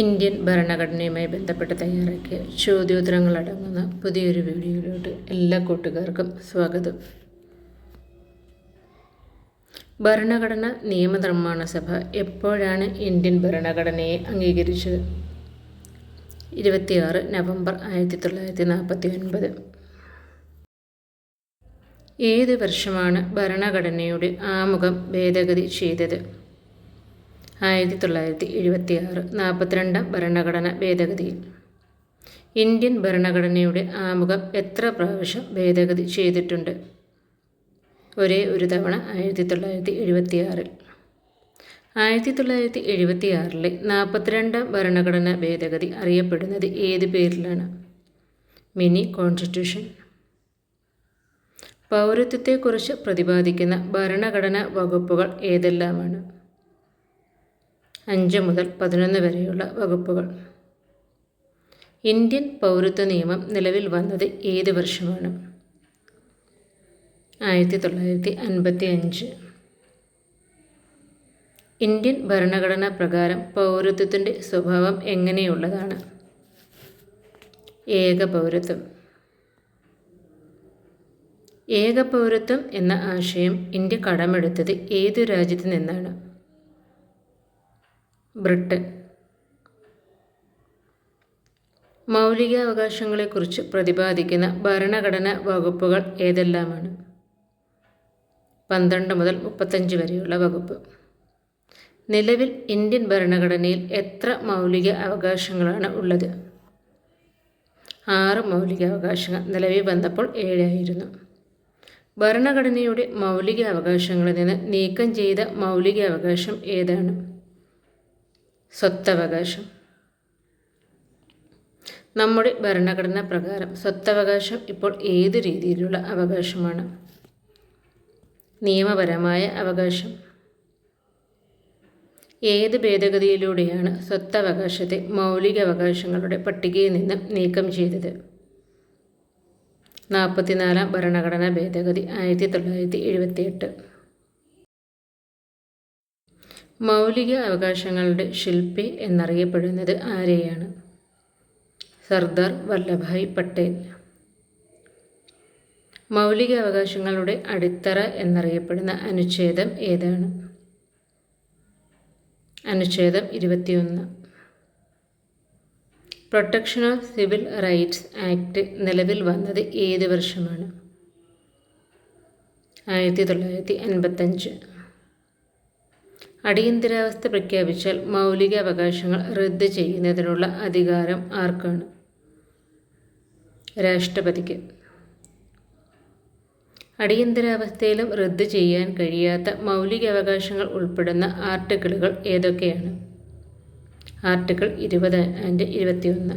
Indian ഭരണഘടനയുമായി ബന്ധപ്പെട്ട് തയ്യാറാക്കിയ ചോദ്യോത്തരങ്ങളടങ്ങുന്ന പുതിയൊരു വീഡിയോയിലോട്ട് എല്ലാ കൂട്ടുകാർക്കും സ്വാഗതം. ഭരണഘടന നിയമനിർമ്മാണ സഭ എപ്പോഴാണ് ഇന്ത്യൻ ഭരണഘടനയെ അംഗീകരിച്ചത്? ഇരുപത്തിയാറ് നവംബർ ആയിരത്തി തൊള്ളായിരത്തി നാൽപ്പത്തി ഒൻപത് ഏത് വർഷമാണ് ഭരണഘടനയുടെ ആമുഖം ഭേദഗതി ചെയ്തത്? ആയിരത്തി തൊള്ളായിരത്തി എഴുപത്തി ആറ് നാൽപ്പത്തിരണ്ടാം ഭരണഘടന ഭേദഗതിയിൽ. ഇന്ത്യൻ ഭരണഘടനയുടെ ആമുഖം എത്ര പ്രാവശ്യം ഭേദഗതി ചെയ്തിട്ടുണ്ട്? ഒരേ ഒരു തവണ ആയിരത്തി തൊള്ളായിരത്തി എഴുപത്തി ആറിൽ ആയിരത്തി തൊള്ളായിരത്തി എഴുപത്തി ആറിലെ നാൽപ്പത്തിരണ്ടാം ഭരണഘടന ഭേദഗതി അറിയപ്പെടുന്നത് ഏത് പേരിലാണ്? Mini constitution. പൗരത്വത്തെക്കുറിച്ച് പ്രതിപാദിക്കുന്ന ഭരണഘടനാ വകുപ്പുകൾ ഏതെല്ലാമാണ്? അഞ്ച് മുതൽ പതിനൊന്ന് വരെയുള്ള വകുപ്പുകൾ. ഇന്ത്യൻ പൗരത്വ നിയമം നിലവിൽ വന്നത് ഏത് വർഷമാണ്? ആയിരത്തി തൊള്ളായിരത്തി അൻപത്തി അഞ്ച്. ഇന്ത്യൻ ഭരണഘടനാ പ്രകാരം പൗരത്വത്തിന്റെ സ്വഭാവം എങ്ങനെയുള്ളതാണ്? ഏക പൗരത്വം. ഏക പൗരത്വം എന്ന ആശയം ഇന്ത്യ കടമെടുത്തത് ഏത് രാജ്യത്തു നിന്നാണ്? ബ്രിട്ടൻ മൗലികാവകാശങ്ങളെക്കുറിച്ച് പ്രതിപാദിക്കുന്ന ഭരണഘടന വകുപ്പുകൾ ഏതെല്ലാമാണ്? പന്ത്രണ്ട് മുതൽ മുപ്പത്തഞ്ച് വരെയുള്ള വകുപ്പ്. നിലവിൽ ഇന്ത്യൻ ഭരണഘടനയിൽ എത്ര മൗലിക അവകാശങ്ങളാണ് ഉള്ളത്? ആറ് മൗലിക അവകാശങ്ങൾ നിലവിൽ വന്നപ്പോൾ ഏഴായിരുന്നു. ഭരണഘടനയുടെ മൗലിക അവകാശങ്ങളിൽ നിന്ന് നീക്കം ചെയ്ത മൗലിക അവകാശം ഏതാണ്? സ്വത്തവകാശം. നമ്മുടെ ഭരണഘടന പ്രകാരം സ്വത്തവകാശം ഇപ്പോൾ ഏത് രീതിയിലുള്ള അവകാശമാണ്? നിയമപരമായ അവകാശം. ഏത് ഭേദഗതിയിലൂടെയാണ് സ്വത്തവകാശത്തെ മൗലിക അവകാശങ്ങളുടെ പട്ടികയിൽ നിന്നും നീക്കം ചെയ്തത്? നാൽപ്പത്തിനാലാം ഭരണഘടനാ ഭേദഗതി ആയിരത്തി തൊള്ളായിരത്തി എഴുപത്തിയെട്ട് മൗലിക അവകാശങ്ങളുടെ ശില്പി എന്നറിയപ്പെടുന്നത് ആരെയാണ്? സർദാർ വല്ലഭായ് പട്ടേൽ. മൗലിക അവകാശങ്ങളുടെ അടിത്തറ എന്നറിയപ്പെടുന്ന അനുച്ഛേദം ഏതാണ്? അനുച്ഛേദം ഇരുപത്തിയൊന്ന്. Protection of civil rights act നിലവിൽ വന്നത് ഏത് വർഷമാണ്? ആയിരത്തി തൊള്ളായിരത്തി അൻപത്തഞ്ച്. അടിയന്തരാവസ്ഥ പ്രഖ്യാപിച്ചാൽ മൗലിക അവകാശങ്ങൾ റദ്ദ് ചെയ്യുന്നതിനുള്ള അധികാരം ആർക്കാണ്? രാഷ്ട്രപതിക്ക്. അടിയന്തരാവസ്ഥയിലും റദ്ദ് ചെയ്യാൻ കഴിയാത്ത മൗലിക അവകാശങ്ങൾ ഉൾപ്പെടുന്ന ആർട്ടിക്കിളുകൾ ഏതൊക്കെയാണ്? ആർട്ടിക്കിൾ ഇരുപത് ആൻഡ് ഇരുപത്തിയൊന്ന്.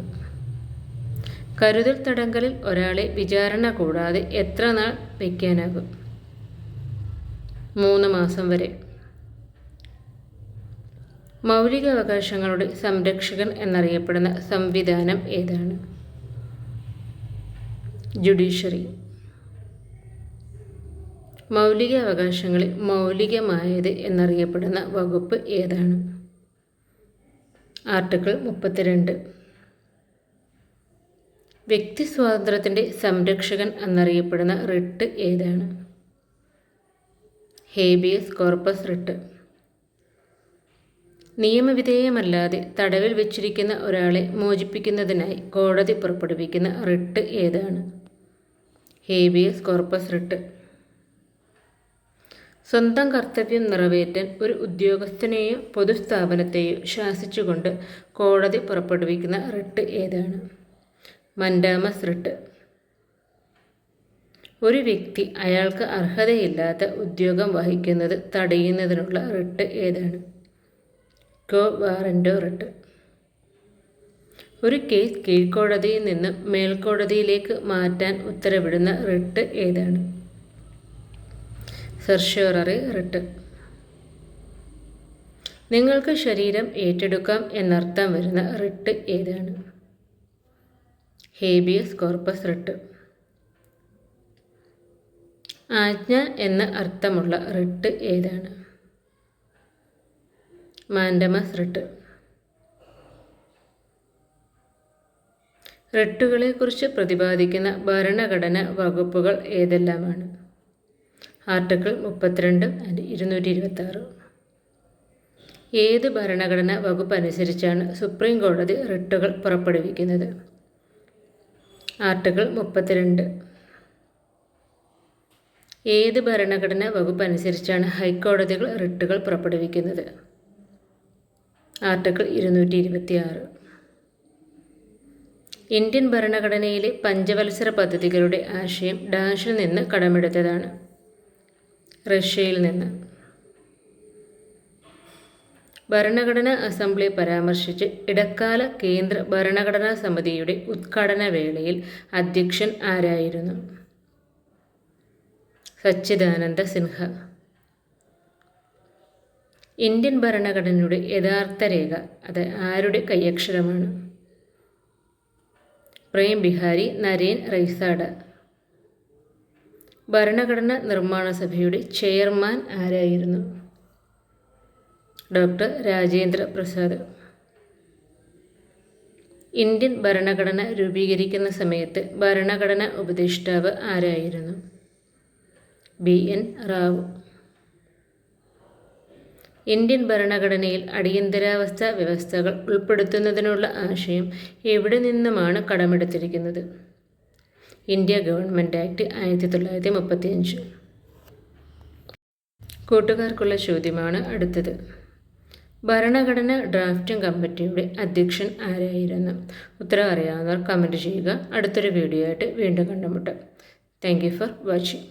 കരുതൽ തടങ്കലിൽ ഒരാളെ വിചാരണ കൂടാതെ എത്ര നാൾ വയ്ക്കാനാകും? മൂന്ന് മാസം വരെ. മൗലികാവകാശങ്ങളുടെ സംരക്ഷകൻ എന്നറിയപ്പെടുന്ന സംവിധാനം ഏതാണ്? ജുഡീഷ്യറി. മൗലിക അവകാശങ്ങളിൽ മൗലികമായത് എന്നറിയപ്പെടുന്ന വകുപ്പ് ഏതാണ്? ആർട്ടിക്കിൾ മുപ്പത്തിരണ്ട്. വ്യക്തി സ്വാതന്ത്ര്യത്തിന്റെ സംരക്ഷകൻ എന്നറിയപ്പെടുന്ന റിട്ട് ഏതാണ്? Habeas corpus writ. നിയമവിധേയമല്ലാതെ തടവിൽ വെച്ചിരിക്കുന്ന ഒരാളെ മോചിപ്പിക്കുന്നതിനായി കോടതി പുറപ്പെടുവിക്കുന്ന റിട്ട് ഏതാണ്? Habeas corpus writ. സ്വന്തം കർത്തവ്യം നിറവേറ്റാൻ ഒരു ഉദ്യോഗസ്ഥനെയോ പൊതുസ്ഥാപനത്തെയോ ശാസിച്ചുകൊണ്ട് കോടതി പുറപ്പെടുവിക്കുന്ന റിട്ട് ഏതാണ്? Mandamus writ. ഒരു വ്യക്തി അയാൾക്ക് അർഹതയില്ലാത്ത ഉദ്യോഗം വഹിക്കുന്നത് തടയുന്നതിനുള്ള റിട്ട് ഏതാണ്? കോ വാറന്റോ റിട്ട് ഒരു കേസ് കീഴ്ക്കോടതിയിൽ നിന്ന് മേൽക്കോടതിയിലേക്ക് മാറ്റാൻ ഉത്തരവിടുന്ന റിട്ട് ഏതാണ്? സെർഷ്യോററി റിട്ട് നിങ്ങൾക്ക് ശരീരം ഏറ്റെടുക്കാം എന്നർത്ഥം വരുന്ന റിട്ട് ഏതാണ്? ഹേബിയസ് കോർപ്പസ് റിട്ട് ആജ്ഞ എന്ന അർത്ഥമുള്ള റിട്ട് ഏതാണ്? Mandamus writ. റിട്ടുകളെക്കുറിച്ച് പ്രതിപാദിക്കുന്ന ഭരണഘടന വകുപ്പുകൾ ഏതെല്ലാമാണ്? ആർട്ടിക്കിൾ മുപ്പത്തിരണ്ട് ഇരുന്നൂറ്റി ഇരുപത്തി ആറ് ഏത് ഭരണഘടനാ വകുപ്പ് അനുസരിച്ചാണ് സുപ്രീം കോടതി റിട്ടുകൾ പുറപ്പെടുവിക്കുന്നത്? ആർട്ടിക്കിൾ മുപ്പത്തിരണ്ട്. ഏത് ഭരണഘടനാ വകുപ്പ് അനുസരിച്ചാണ് ഹൈക്കോടതികൾ റിട്ടുകൾ പുറപ്പെടുവിക്കുന്നത്? ആർട്ടിക്കിൾ ഇരുന്നൂറ്റി ഇരുപത്തി ആറ് ഇന്ത്യൻ ഭരണഘടനയിലെ പഞ്ചവത്സര പദ്ധതികളുടെ ആശയം ഡാഷിൽ നിന്ന് കടമെടുത്തതാണ്. റഷ്യയിൽ നിന്ന്. ഭരണഘടനാ അസംബ്ലി പരാമർശിച്ച് ഇടക്കാല കേന്ദ്ര ഭരണഘടനാ സമിതിയുടെ ഉദ്ഘാടന വേളയിൽ അധ്യക്ഷൻ ആരായിരുന്നു? സച്ചിദാനന്ദ സിൻഹ. ഇന്ത്യൻ ഭരണഘടനയുടെ യഥാർത്ഥ രേഖ അത് ആരുടെ കൈയക്ഷരമാണ്? പ്രേം ബിഹാരി നരേൻ റൈസാഡ ഭരണഘടന നിർമ്മാണ സഭയുടെ ചെയർമാൻ ആരായിരുന്നു? ഡോക്ടർ രാജേന്ദ്ര പ്രസാദ്. ഇന്ത്യൻ ഭരണഘടന രൂപീകരിക്കുന്ന സമയത്ത് ഭരണഘടന ഉപദേഷ്ടാവ് ആരായിരുന്നു? ബി. എൻ. റാവു. ഇന്ത്യൻ ഭരണഘടനയിൽ അടിയന്തരാവസ്ഥ വ്യവസ്ഥകൾ ഉൾപ്പെടുത്തുന്നതിനുള്ള ആശയം എവിടെ നിന്നുമാണ് കടമെടുത്തിരിക്കുന്നത്? ഇന്ത്യ ഗവൺമെന്റ് ആക്ട് ആയിരത്തി തൊള്ളായിരത്തി മുപ്പത്തിയഞ്ച് കൂട്ടുകാർക്കുള്ള ചോദ്യമാണ് അടുത്തത്. ഭരണഘടന ഡ്രാഫ്റ്റിംഗ് കമ്മിറ്റിയുടെ അധ്യക്ഷൻ ആരായിരുന്നു? ഉത്തരം അറിയാവുന്നവർ കമന്റ് ചെയ്യുക. അടുത്തൊരു വീഡിയോ ആയിട്ട് വീണ്ടും കണ്ടുമുട്ടാം. Thank you for watching